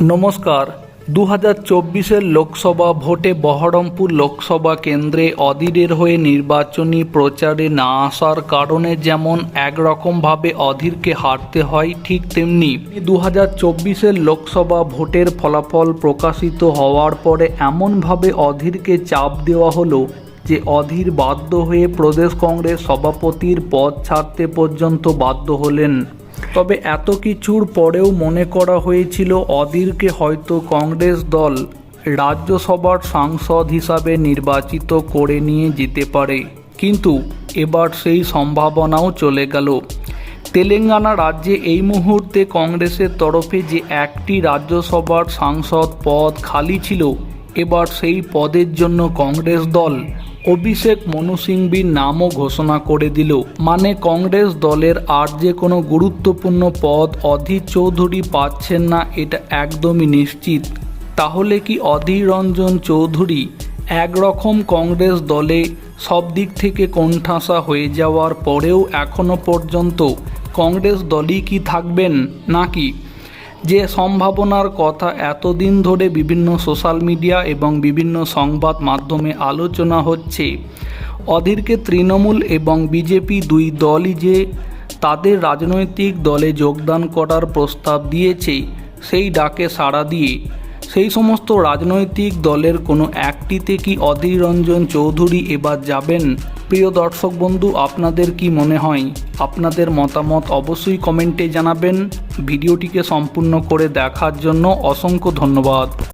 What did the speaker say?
নমস্কার। দু হাজার চব্বিশের লোকসভা ভোটে বহরমপুর লোকসভা কেন্দ্রে অধীরের হয়ে নির্বাচনী প্রচারে না আসার কারণে যেমন একরকমভাবে অধীরকে হারতে হয়, ঠিক তেমনি দু হাজার চব্বিশের লোকসভা ভোটের ফলাফল প্রকাশিত হওয়ার পরে এমনভাবে অধীরকে চাপ দেওয়া হলো যে অধীর বাধ্য হয়ে প্রদেশ কংগ্রেস সভাপতির পদ ছাড়তে পর্যন্ত বাধ্য হলেন। তবে এত কিছুর পরেও মনে করা হয়েছিল অধীরকে হয়তো কংগ্রেস দল রাজ্যসভার সাংসদ হিসাবে নির্বাচিত করে নিয়ে যেতে পারে। কিন্তু এবার সেই সম্ভাবনাও চলে গেল। তেলেঙ্গানা রাজ্যে এই মুহূর্তে কংগ্রেসের তরফে যে একটি রাজ্যসভার সাংসদ পদ খালি ছিল, এবার সেই পদের জন্য কংগ্রেস দল অভিষেক মনু নামও ঘোষণা করে দিল। মানে কংগ্রেস দলের আর যে কোনো গুরুত্বপূর্ণ পদ অধীর চৌধুরী পাচ্ছেন না, এটা একদমই নিশ্চিত। তাহলে কি অধীর রঞ্জন চৌধুরী একরকম কংগ্রেস দলে সব দিক থেকে কোণঠাসা হয়ে যাওয়ার পরেও এখনও পর্যন্ত কংগ্রেস দলই কি থাকবেন নাকি যে সম্ভাবনার কথা এতদিন ধরে বিভিন্ন সোশ্যাল মিডিয়া এবং বিভিন্ন সংবাদ মাধ্যমে আলোচনা হচ্ছে, অধীরকে তৃণমূল এবং বিজেপি দুই দলই যে তাদের রাজনৈতিক দলে যোগদান করার প্রস্তাব দিয়েছে, সেই ডাকে সাড়া দিয়ে। সেই সমস্ত রাজনৈতিক দলের কোনো একটিতে কি অধীর রঞ্জন চৌধুরী এবার যাবেন? প্রিয় দর্শক বন্ধু, আপনাদের কি মনে হয়? আপনাদের মতামত অবশ্যই কমেন্টে জানাবেন। ভিডিওটিকে সম্পূর্ণ করে দেখার জন্য অসংখ্য ধন্যবাদ।